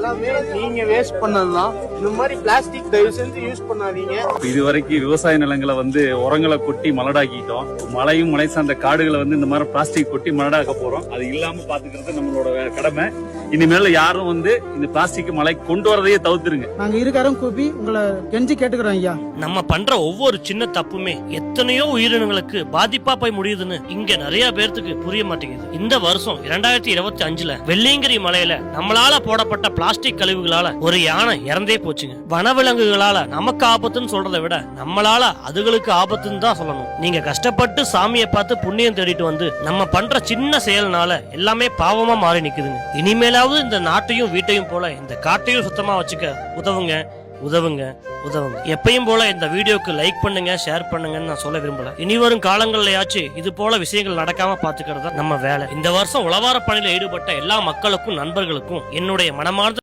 எல்லாமே நீங்க வேஸ்ட் பண்ணதுதான். இந்த மாதிரி பிளாஸ்டிக் தயவு செஞ்சு யூஸ் பண்ணாதீங்க. இது வரைக்கும் விவசாய நிலங்களை வந்து உரங்களை கொட்டி மலடாக்கிட்டோம். மலையும் மலை சார்ந்த காடுகளை வந்து இந்த மாதிரி பிளாஸ்டிக் கொட்டி மலடாக்க போறோம். அது இல்லாம பாத்துக்கிறது நம்மளோட கடமை. இனிமேல யாரும் வந்து இந்த பிளாஸ்டிக் மலை கொண்டு வரதையே தவிர்த்துருங்க. நாங்க இருக்காரும் கூப்பி உங்களை கெஞ்சி கேட்டுக்கிறோம் ஐயா. நம்ம பண்ற ஒவ்வொரு சின்ன தப்புமே எத்தனையோ உயிரினங்களுக்கு பாதிப்பா போய் முடியுதுன்னு இங்க நிறைய பேர்த்துக்கு புரிய மாட்டேங்குது. இந்த வருஷம் இரண்டாயிரத்தி இருபத்தி அஞ்சுல வெள்ளியங்கிரி மலையில நம்மளால போடப்பட்ட பிளாஸ்டிக் கழிவுகளால ஒரு யானை இறந்தே போச்சுங்க. வனவிலங்குகளால நமக்கு ஆபத்துன்னு சொல்றதை விட நம்மளால அதுகளுக்கு ஆபத்துன்னு தான் சொல்லணும். நீங்க கஷ்டப்பட்டு சாமியை பார்த்து புண்ணியம் தேடிட்டு வந்து நம்ம பண்ற சின்ன செயல்னால எல்லாமே பாவமா மாறி நிக்குதுங்க. இனிமேலாவது இந்த நாட்டையும் வீட்டையும் போல இந்த காட்டையும் சுத்தமா வச்சுக்க உதவுங்க உதவுங்க உதவுங்க. எப்பயும் போல இந்த வீடியோக்கு லைக் பண்ணுங்க ஷேர் பண்ணுங்கன்னு நான் சொல்ல விரும்பல. இனி வரும் காலங்கள்லயாச்சும் இது போல விஷயங்கள் நடக்காம பாத்துக்கிறது நம்ம வேலை. இந்த வருஷம் உளவார பணியில ஈடுபட்ட எல்லா மக்களுக்கும் நண்பர்களுக்கும் என்னுடைய மனமார்ந்த